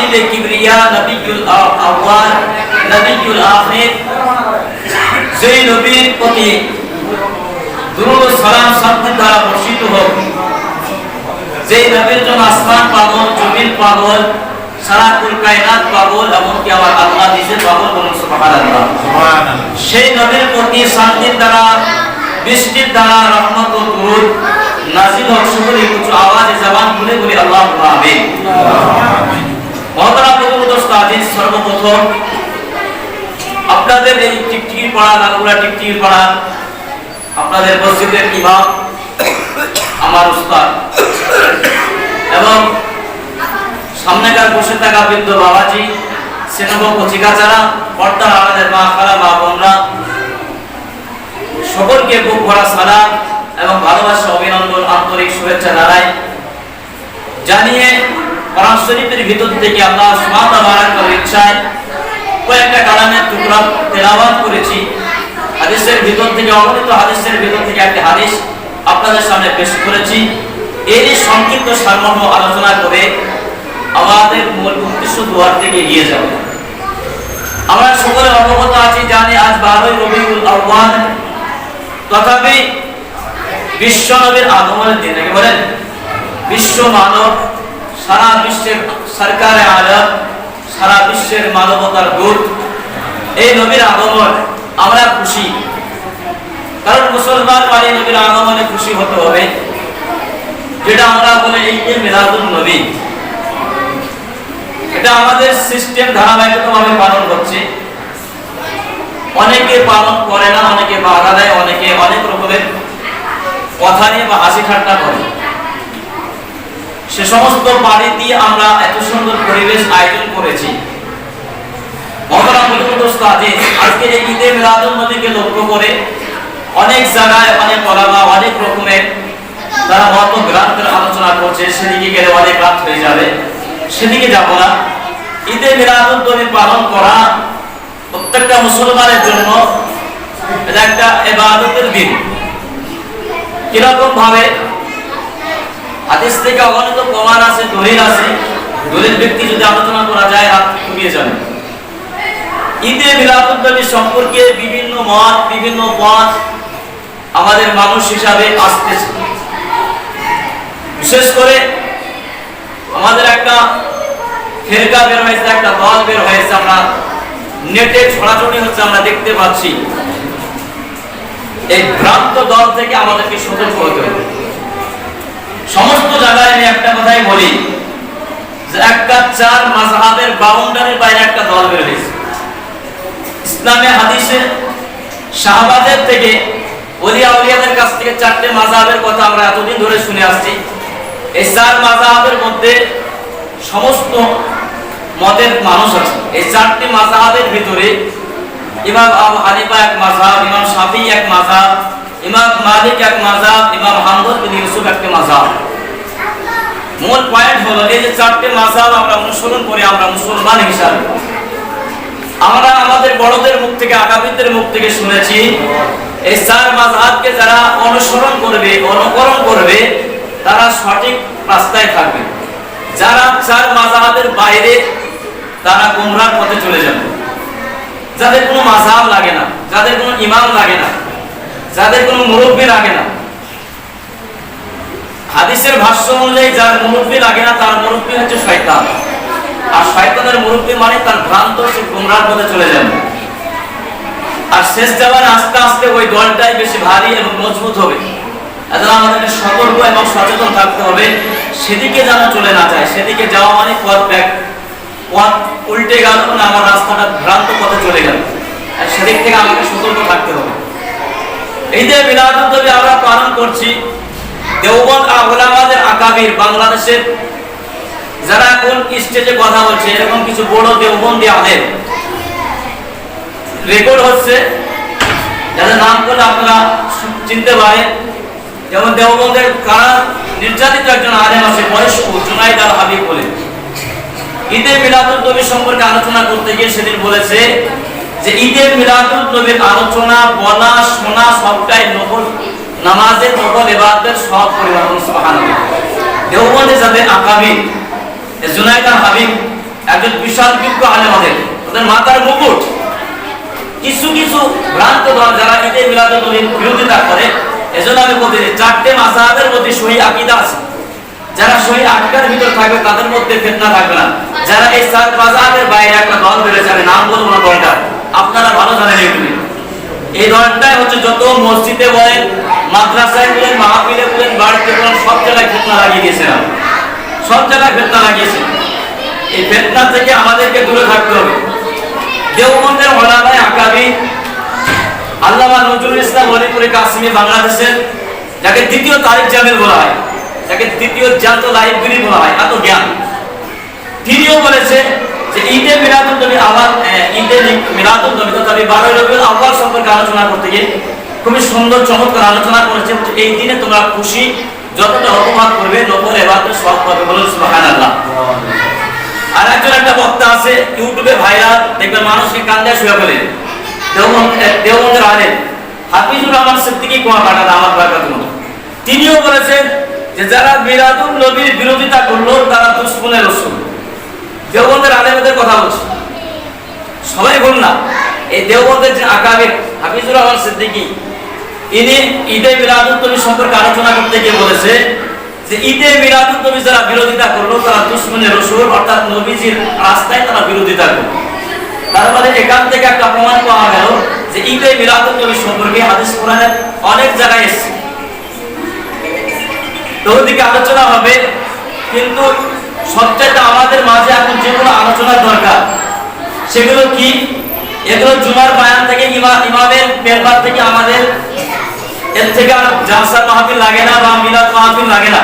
হাবিবে কিবরিয়া নবিয়ুল আ- আউয়াল নবিয়ুল আখির। যেই নবীর প্রতি দুরূদ সালাম শান্তি দ্বারা বর্ষিত হোক। যেই নবীর জন্য আসমান পাগল জমিন পাগল সারা কুল কায়নাত পাগল এমনকি আমার আল্লাহ নিজে পাগল বলুন সুবহানাল্লাহ। সেই নবীর প্রতি শান্তির দ্বারা বৃষ্টির দ্বারা রহমত ও দুরূদ নাজিল হোক সকলে কিছু আওয়াজে জবান খুলে বলি আল্লাহ সর্বপ্রথম আপনাদের এই টিকটিকি পাড়া লালগুলা টিকটিকি পাড়া, আপনাদের মসজিদের ইমাম, আমার উস্তাদ, এবং সামনেকার বসে থাকা বৃদ্ধ বাবাজি সেনব কচিকাচারা, পর্দার আমাদের মা খালা, মা বোনরা, সকলকে বুক ভরা সালাম এবং ভালোবাসা, অভিনন্দন, আন্তরিক শুভেচ্ছা জানাই। জানিয়ে কোরআন শরীফের ভিতর থেকে আল্লাহ সুবহানাহু ওয়া তাআলার ইচ্ছায় কয়েকটা কালামের টুকরা তেলাওয়াত করেছি। হাদিসের ভিতর থেকে অগণিত হাদিসের ভিতর থেকে একটি হাদিস আপনাদের সামনে পেশ করেছি। এই সংক্ষিপ্ত সারমর্ম আলোচনা করে আমাদের মূল উদ্দেশ্য দুয়ার থেকে এগিয়ে যাব। আমরা সকলে অবগত আছি, জানি আজ বারোই রবিউল আহ্বান তথাপি বিশ্ব নবীর আগমনের দিন বলেন, বিশ্ব মানব সারা বিশ্বের সরকারে আলম সারা বিশ্বের মানবতার দূত এই নবীর আগমন আমরা খুশি। কারণ মুসলমান মানে নবীর আগমনে খুশি হতে হবে, যেটা আমরা বলে এই যে মিলাদুল নবী। এটা আমাদের সিস্টেম ধারাবাহিকভাবে পালন হচ্ছে। অনেকে পালন করে না, অনেকে বাধা দেয়, অনেকে অনেক রকমের কথা নিয়ে বা হাসি ঠাট্টা করে। সে সমস্ত বাড়ি দিয়ে আমরা এত সুন্দর পরিবেশ আয়োজন করেছি। মহতরাম মুজিবুর উস্তাদে আজকে এই ঈদে মিলাদুল লক্ষ্য করে অনেক জায়গায় অনেক অনেক রকমের তারা মত আলোচনা করছে, সেদিকে গেলে অনেক রাত হয়ে যাবে। সেদিকে যাব না। ঈদে মিলাদুল পালন করা প্রত্যেকটা মুসলমানের জন্য এটা একটা এবাদতের দিন। কীরকম ভাবে হাদিস থেকে অগণিত প্রমাণ আছে, দলিল আছে। দলিল ব্যক্তি যদি আলোচনা করা যায়, হাত ফুরিয়ে যাবে। ঈদে মিলাদুদ্নবী সম্পর্কে বিভিন্ন মত, বিভিন্ন পথ আমাদের মানুষ হিসাবে আসতেছে। বিশেষ করে আমাদের একটা ফেরকা বের হয়েছে, একটা দল বের হয়েছে, আমরা নেটে ছড়াছড়ি হচ্ছে, আমরা দেখতে পাচ্ছি। এই ভ্রান্ত দল থেকে আমাদেরকে সতর্ক হতে হবে। সমস্ত জায়গায় আমি একটা কথাই বলি যে একটা চার মাযহাবের বাউন্ডারির বাইরে একটা দল বের হয়েছে। ইসলামে, হাদিসে শাহবাদের থেকে ওলিয়া উলিয়াদের কাছ থেকে চারটে মাযহাবের কথা আমরা এতদিন ধরে শুনে আসছি। এই চার মাযহাবের মধ্যে সমস্ত মতের মানুষ আছে। এই চারটি মাযহাবের ভিতরে ইমাম আবু হানিফা এক মাযহাব, ইমাম শাফি এক মাযহাব ইমাম মালিক এক মাযহাব ইমাম হাম্বল বিন ইউসুফ একটা মাযহাব মূল পয়েন্ট হলো, এই যে মাযহাব আমরা অনুসরণ আমরা মুসলমান হিসাবে। আমরা আমাদের বড়দের মুখ থেকে, আগামীদের মুখ থেকে শুনেছি, এই চার যারা অনুসরণ করবে, অনুকরণ করবে, তারা সঠিক রাস্তায় থাকবে। যারা চার মাযহাবের বাইরে, তারা গুমরাহ পথে চলে যাবে। যাদের কোনো মাযহাব লাগে না, যাদের কোনো ইমাম লাগে না যাদের কোনো মুরব্বী লাগে না। হাদিসের ভাষ্য অনুযায়ী যার মুরব্বী লাগে না, তার মুরব্বী হচ্ছে শয়তান। আর শয়তানের মুরব্বী মানে তার ভ্রান্ত সে গুমরাহ পথে চলে যাবে। আর শেষ যাবার আস্তে আস্তে ওই দলটাই বেশি ভারী এবং মজবুত হবে। এজন্য আমাদেরকে সতর্ক এবং সচেতন থাকতে হবে। সেদিকে যেন চলে না যায়, সেদিকে যাওয়া মানে পথ ব্যাক পথ উল্টে গেল না আমার রাস্তাটা ভ্রান্ত পথে চলে গেল। আর সেদিক থেকে আমাকে সতর্ক থাকতে হবে। এই যে মিলাদুদ্দবী আমরা পালন করছি, দেওবন্দ আহলামাদের আকাবির বাংলাদেশের যারা এখন স্টেজে কথা বলছে, এরকম কিছু বড় দেওবন্দি রেকর্ড হচ্ছে, যাদের নাম আপনারা চিনতে পারেন। যেমন দেওবন্দের কারা নির্যাতিত একজন আলেম আছে, বয়স্ক, জুনাইদ আল হাবিব বলে। ঈদে মিলাদুল সম্পর্কে আলোচনা করতে গিয়ে সেদিন বলেছে যে ঈদে মিলাদুল নবীর আলোচনা, বলা, শোনা সবটাই নকল নামাজের নকল এবাদের সব পরিবর্তন সুবহানাল্লাহ। দেওবন্দে যাদের আকাবির জুনাইদ হাবিব, একজন বিশাল বিজ্ঞ আলেম ওদের ওদের মাথার মুকুট। কিছু কিছু ভ্রান্ত দল যারা ঈদে মিলাদ নবীর বিরোধিতা করে, এজন্য আমি বলতে চারটে মাসাহাবের মধ্যে সহি আকিদা আছে। যারা সহি আকিদার ভিতর থাকবে, তাদের মধ্যে ফেতনা থাকবে না। যারা এই চার মাসাহাবের বাইরে একটা দল বেড়েছে যাবে, নাম বলব না দলটা আপনারা ভালো জানেন এগুলি এই দলটাই হচ্ছে যত মসজিদে বলেন, মাদ্রাসায় বলেন, মাহফিলে বলেন, বাড়িতে বলেন, সব জায়গায় ফেতনা লাগিয়ে দিয়েছিলাম সব জায়গায় ফেতনা লাগিয়েছে। এই ফেতনা থেকে আমাদেরকে দূরে থাকতে হবে। দেওবন্দের ওলামায় আকাবি, আল্লামা নজরুল ইসলাম অলিপুরে কাশ্মীর বাংলাদেশের যাকে দ্বিতীয় তারিখ জামিল বলা হয়, যাকে দ্বিতীয় জাত লাইব্রেরি বলা হয়, এত জ্ঞান। তিনিও বলেছে ঈদে মিলাদুল নবী আহ, ঈদে মিলাদুল নবী বারোই আউয়াল সম্পর্কে আলোচনা করতে গিয়ে খুবই সুন্দর চমৎকার আলোচনা করেছেন এই দিনে তোমরা খুশি যতটা অপমান করবে নকল সব পাবে আর একজন একটা বক্তা আছে ইউটিউবে ভাইরাল দেখবেন মানুষকে কান্দে শুয়ে ফেলে দেওবন্দ দেওবন্দের আলেম হাফিজুর রহমান সিদ্দিকী কাটা আমার তিনিও বলেছেন যে যারা মিলাদুল নবীর বিরোধিতা করল তারা দুশ্মনের রসুল। দেওবন্দের আলেমদের কথা বলছি। সবাই বল না। এই দেওবন্দের যে আকাবির হাফিজুর রহমান সিদ্দিকী, ইনি ঈদে মিলাদুল নবী সম্পর্কে আলোচনা করতে গিয়ে বলেছে যে, ঈদে মিলাদুল নবী যারা বিরোধিতা করল, তারা দুশ্মনের রসুল, অর্থাৎ নবীজির রাস্তায় তারা বিরোধিতা করল। তার মানে এখান থেকে একটা প্রমাণ পাওয়া গেল যে, ঈদে মিলাদুল নবী সম্পর্কে হাদিস কোরআনের অনেক জায়গায় এসেছে। তো ওদিকে আলোচনা হবে, কিন্তু সবচেয়ে আমাদের মাঝে এখন যেগুলো আলোচনার দরকার, সেগুলো কি? এগুলো জুমার বায়ান থেকে ইমামের মেম্বার থেকে আমাদের, এর থেকে আর জালসা মাহফিল লাগে না বা মিলাদ মাহফিল লাগে না।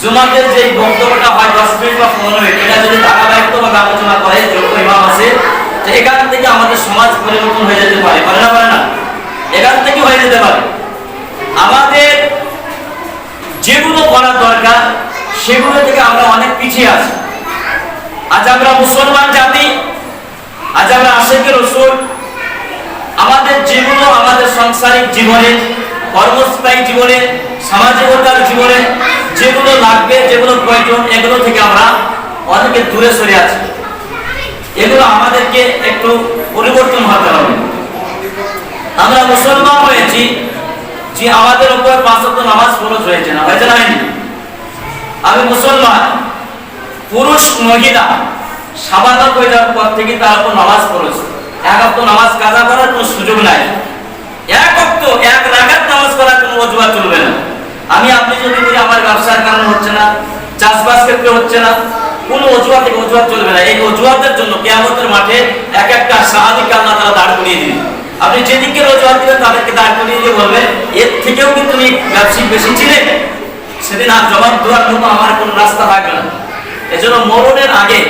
জুমাদের যে বক্তব্যটা হয় দশ মিনিট বা পনেরো মিনিট, এটা যদি ধারাবাহিকভাবে আলোচনা করে যোগ্য ইমাম আছে এখান থেকে আমাদের সমাজ পরিবর্তন হয়ে যেতে পারে। পারে না পারে না? এখান থেকে হয়ে যেতে পারে। আমাদের যেগুলো করার দরকার সেগুলো থেকে আমরা অনেক পিছিয়ে আছি। আজ আমরা মুসলমান জাতি, আজ আমরা আশেকের রসুল, আমাদের যেগুলো আমাদের সাংসারিক জীবনে, কর্মস্থায়ী জীবনে, সামাজিকতার জীবনে যেগুলো লাগবে, যেগুলো প্রয়োজন, এগুলো থেকে আমরা অনেকে দূরে সরে আছি। এগুলো আমাদেরকে একটু পরিবর্তন হতে হবে। আমরা মুসলমান হয়েছি যে আমাদের উপর পাঁচ নামাজ ফরজ হয়েছে না হয়েছে না হয়নি? আমি মুসলমান, পুরুষ, মহিলা সাবালক হয়ে যাওয়ার পর থেকে তার উপর নামাজ ফরজ এক অক্ত নামাজ কাজা করার কোনো সুযোগ নাই। এক অক্ত এক রাগাত নামাজ করার কোনো অজুহাত চলবে না। আমি, আপনি যদি বলি আমার ব্যবসার কারণে হচ্ছে না, চাষবাস ক্ষেত্রে হচ্ছে না, কোনো অজুহাত থেকে অজুহাত চলবে না। এই অজুহাতের জন্য কেয়ামতের মাঠে এক একটা সাহাবিকে আল্লাহ তারা দাঁড় করিয়ে দিন আপনি যেদিকে অজুহাত দিবেন তাদেরকে দাঁড় করিয়ে দিয়ে বলবে এর থেকেও কিন্তু তুমি ব্যবসায়িক বেশি ছিলে সেদিন আর জবাব দেওয়ার মতো আমার কোনো রাস্তা থাকবে না। এজন্য মরণের আগে,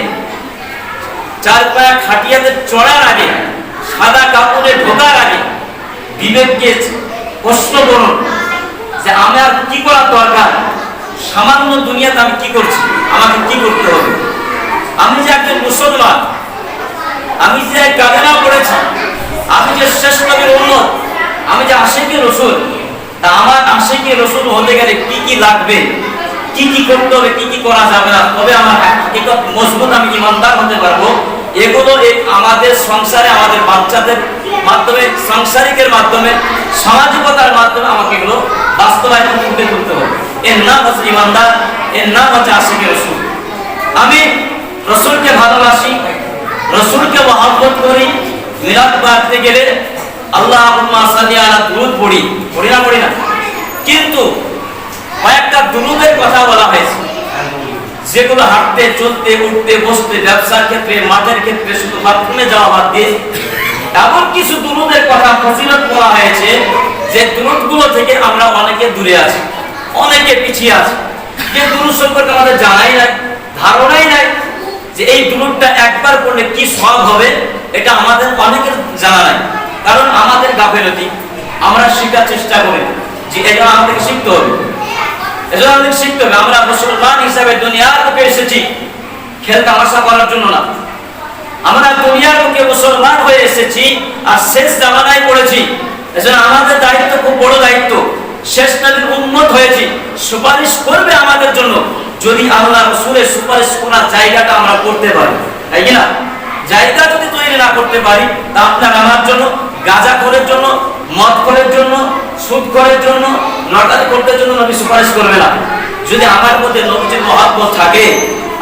চার পায়া খাটিয়াতে চড়ার আগে, সাদা কাপড়ে ঢোকার আগে বিবেককে প্রশ্ন করুন যে আমার কি করার দরকার? সামান্য দুনিয়াতে আমি কি করছি? আমাকে কি করতে হবে? আমি যে একজন মুসলমান, আমি যে কালেমা পড়েছি, আমি যে শেষ নবীর উন্নত আমি যে আশেকে রসুল তা আমার আশেকে রসুল হতে গেলে কি কি লাগবে? কি কি করতে হবে, কি কি করা যাবে না? তবে আমার হাকিকত মজবুত, আমি ইমানদার হতে পারব। এগুলো আমাদের সংসারে, আমাদের বাচ্চাদের মাধ্যমে, সাংসারিকের মাধ্যমে, সামাজিকতার মাধ্যমে আমাকে এগুলো বাস্তবায়ন করতে তুলতে হবে। এর নাম হচ্ছে ইমানদার, এর নাম হচ্ছে আশিকে রসুল। আমি রসুলকে ভালোবাসি, রসুলকে মহাব্বত করি। মিলাদ বাড়তে গেলে আল্লাহ সাল্লি আলা দুরুদ পড়ি। পড়ি না পড়ি না? কিন্তু কয়েকটা দুরুদের কথা বলা হয়েছে। যেগুলো হাঁটতে, চলতে, উঠতে, বসতে, ব্যবসার ক্ষেত্রে, মাঠের ক্ষেত্রে, শুধু বাথরুমে যাওয়া বাদ দিয়ে এমন কিছু দুরুদের কথা ফজিলত বলা হয়েছে যে দুরুদগুলো থেকে আমরা অনেকে দূরে আছি, অনেকে পিছিয়ে আছি। যে দুরুদ সম্পর্কে আমাদের জানাই নাই, ধারণাই নাই যে এই দুরুদটা একবার পড়লে কি সব হবে, এটা আমাদের অনেকের জানা নাই। কারণ আমাদের গাফেলতি, আমরা শেখার চেষ্টা করি যে এটা আমাদেরকে শিখতে হবে। এজন্য আমাদের শিখতে হবে। আমরা মুসলমান হিসাবে দুনিয়ার বুকে এসেছি। খেল তামাশা করার জন্য না। আমরা দুনিয়ার বুকে মুসলমান হয়ে এসেছি আর শেষ জামানায় পড়েছি। এজন্য আমাদের দায়িত্ব খুব বড় দায়িত্ব। শেষ নবীর উন্মত হয়েছি। সুপারিশ করবে আমাদের জন্য। যদি আল্লাহ রসুলের সুপারিশ করার জায়গাটা আমরা করতে পারি। তাই না? জায়গা যদি তৈরি না করতে পারি, তা আপনার আমার জন্য গাঁজা করার জন্য, মদ করার জন্য, সুদ করার জন্য লটারি করতে জন্য নবী সুপারিশ করবে না। যদি আমার মধ্যে নবীজির মহাব্বত থাকে,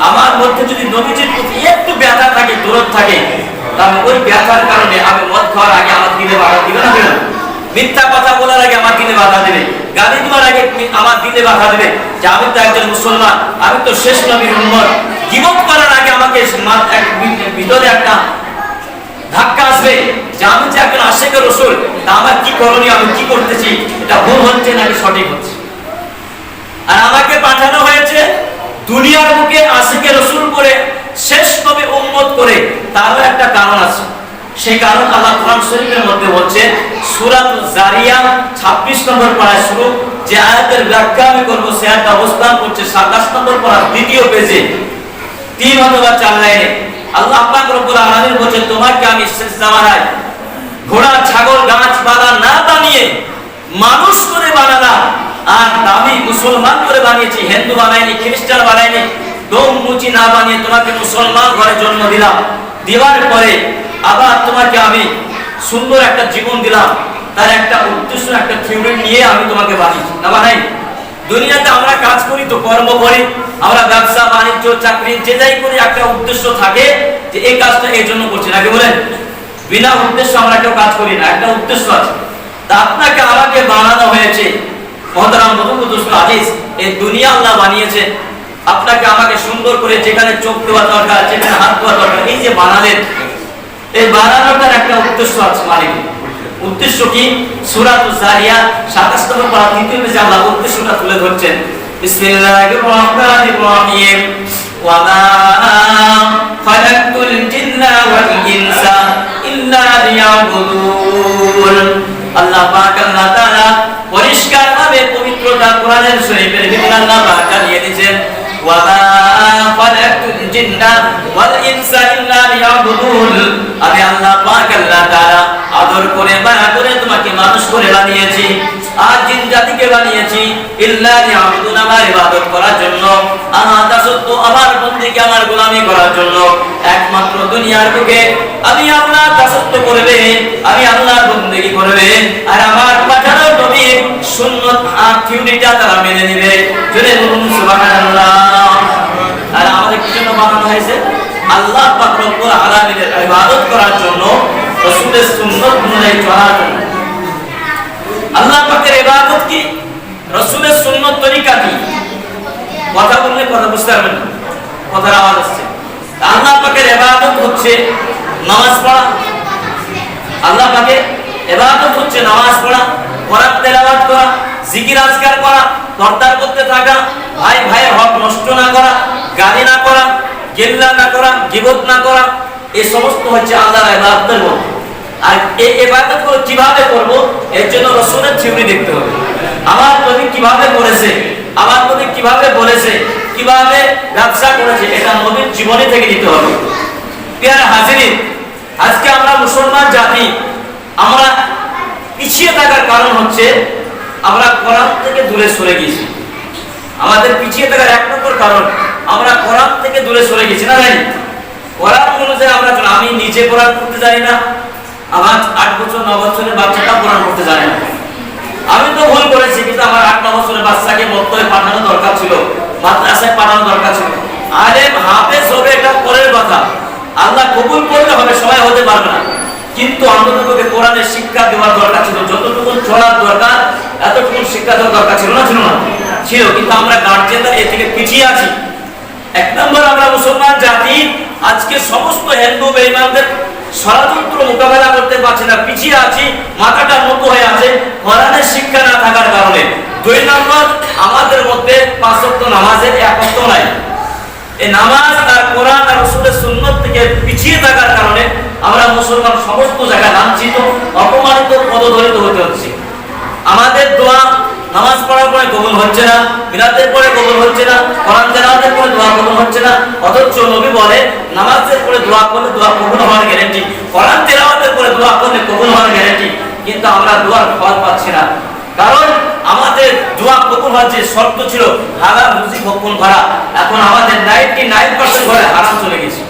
আমার মধ্যে যদি নবীজির প্রতি একটু ব্যথা থাকে দূরত থাকে, তাহলে ওই ব্যথার কারণে আমি মদ খাওয়ার আগে আমার দিলে বাধা দিবে না দিবে মিথ্যা কথা বলার আগে আমার দিলে বাধা দেবে। গালি দেওয়ার আগে আমার দিলে বাধা দেবে। যে আমি তো একজন মুসলমান, আমি তো শেষ নবীর উম্মত। গিবত করার আগে আমাকে ভিতরে একটা ধাক্কা আসবে। যে আমি যে একজন আশেকের রসুল, তা আমার কি করণীয়, আমি কি করতেছি? এটা ভুল হচ্ছে নাকি সঠিক হচ্ছে? আর আমাকে পাঠানো হয়েছে, দুনিয়ার বুকে আশিকে রসুল করে শেষ নবী উম্মত করে তারও একটা কারণ আছে। সেই কারণ আল্লাহ কোরআন শরীফের মধ্যে বলছে সূরাত জারিয়া 26 নম্বর পারায় শুরু, যে আয়াতের ব্যাখ্যা আমি করব, সে আয়াতটা অবস্থান করছে 27 নম্বর পারা দ্বিতীয় পেজে। তিন অথবা চার লাইনে। আল্লাহ পাক রব্বুল আলামিন বলছে তোমাকে আমি শেষ জামানায় ঘোড়া, ছাগল গাছপালা না বানিয়ে মানুষ করে বানালাম। আর দামি মুসলমান করে বানিয়েছি, হিন্দু বানাইনি, খ্রিস্টান বানাইনি, দম মুচি না বানিয়ে তোমাকে মুসলমান ঘরে জন্ম দিলাম। দেওয়ার পরে আবার তোমাকে আমি সুন্দর একটা জীবন দিলাম। তার একটা উদ্দেশ্য, একটা থিওরি নিয়ে আমি তোমাকে বানিয়েছি। না বানাই দুনিয়াতে আমরা কাজ করি তো কর্ম করি, আমরা ব্যবসা, বাণিজ্য, চাকরি, যে যাই করি, একটা উদ্দেশ্য থাকে যে এই কাজটা এই জন্য করছি। নাকি বলেন? বিনা উদ্দেশ্য আমরা কেউ কাজ করি না, একটা উদ্দেশ্য আছে। তা আপনাকে আমাকে বানানো হয়েছে। মহতারাম মোহাম্মদ আজিজ এই দুনিয়া আল্লাহ বানিয়েছে। আপনাকে আমাকে সুন্দর করে যেখানে চোখ দেওয়া দরকার, যেখানে হাত দেওয়া দরকার, এই যে বানালেন, এই বানানোটার একটা উদ্দেশ্য আছে মালিক। উদ্দেশ্য কি? সূরাত জারিয়া 27 নম্বর পারা তৃতীয় পেজে আল্লাহ উদ্দেশ্যটা তুলে ধরছেন। বিসমিল্লাহির রহমানির আল্লাহ পবিত্রতা কোরআনের শরীফের ভিতরে আল্লাহ পাক জানিয়ে দিয়েছেন। আমার বন্দিকে, আমার গোলামি করার জন্য। একমাত্র দুনিয়ার বুকে আমি আল্লাহ দাসত্ব করবে, আমি আল্লাহর বন্দেগী করবে, আর আমার পাঠানো থিওরিটা তারা মেনে নেবে। বানানো হয়েছে। আল্লাহ পাক রব্বুল আলামিনের ইবাদত করার জন্য রাসূলের সুন্নাত অনুযায়ী চলার জন্য আল্লাহ পাকের ইবাদত কি? রাসূলের সুন্নাত তরিকা কি? কথা বললে কথা বুঝতে পারবেন না। কথার আওয়াজ আসছে। আল্লাহ পাকের ইবাদত হচ্ছে নামাজ পড়া। আল্লাহ পাকের ইবাদত হচ্ছে নামাজ পড়া, কোরআন তেলাওয়াত করা, জিকির আজকার করা, দরদার করতে থাকা, ভাই ভাইয়ের হক নষ্ট না করা গালি না করা, গেল্লা না করা, গিবত না করা, এই সমস্ত হচ্ছে আল্লাহর ইবাদতের মধ্যে। আর এই ইবাদতগুলো কীভাবে করব? এর জন্য রসুলের থিওরি দেখতে হবে। আমার নবী কীভাবে করেছে আমার নবী কীভাবে বলেছে, কীভাবে ব্যবসা করেছে, এটা নবীর জীবনে থেকে নিতে হবে। পেয়ারা হাজিরিন, আজকে আমরা মুসলমান জাতি, আমরা পিছিয়ে থাকার কারণ হচ্ছে আমরা কোরআন থেকে দূরে সরে গেছি আমাদের পিছিয়ে থাকার এক নম্বর কারণ আমরা কোরআন থেকে দূরে সরে গেছি না জানি কোরআন অনুযায়ী আমরা আমি নিজে কোরআন পড়তে জানি না, আমার আট বছর, ন বছরের বাচ্চাটা কোরআন পড়তে জানে না। আমি তো ভুল করেছি, কিন্তু আমার আট, ন বছরের বাচ্চাকে মক্তবে পাঠানো দরকার ছিল, মাদ্রাসায় পাঠানো দরকার ছিল। আরে হাফেজ হবে এটা পরের কথা। আল্লাহ কবুল করলে হবে, সবাই হতে পারবে না। কিন্তু অন্ততপক্ষে কোরআনের শিক্ষা দেওয়ার দরকার ছিল। যতটুকু চলার দরকার, এতটুকু শিক্ষা দেওয়ার দরকার ছিল না ছিল না। ছিল, কিন্তু আমরা গার্জেনরা এ থেকে পিছিয়ে আছি। এক নম্বর, আমরা মুসলমান জাতি, আজকে সমস্ত হিন্দু মোকাবেলা করতে পারছি না, পিছিয়ে আছি, মাথাটা নত হয়ে আছে, কোরআনের শিক্ষা না থাকার কারণে। দুই নম্বর, আমাদের মধ্যে পাঁচ নামাজের একত্র নাই। এই নামাজ আর কোরআন আর রসুলের সুন্নত থেকে পিছিয়ে থাকার কারণে আমরা মুসলমান সমস্ত জায়গায় লাঞ্ছিত, অপমানিত, পদধরিত হতে হচ্ছে। আমাদের দোয়া নামাজ পড়ার পরে কবুল হচ্ছে না, মিলাদের পরে কবুল হচ্ছে না, কোরআন তেলাওয়াতের পরে দোয়া কবুল হচ্ছে না। অথচ নবী বলে, নামাজের পরে দোয়া করলে দোয়া কবুল হওয়ার গ্যারান্টি কোরআন তেলাওয়াতের পরে দোয়া করলে কবুল হওয়ার গ্যারান্টি কিন্তু আমরা দোয়ার ফল পাচ্ছি না। কারণ আমাদের দোয়া কবুল হওয়ার যে শর্ত ছিল, হালাল রুজি ভক্ষণ করা, এখন আমাদের নাইনটি নাইন পার্সেন্ট ঘরে হারাম চলে গেছে।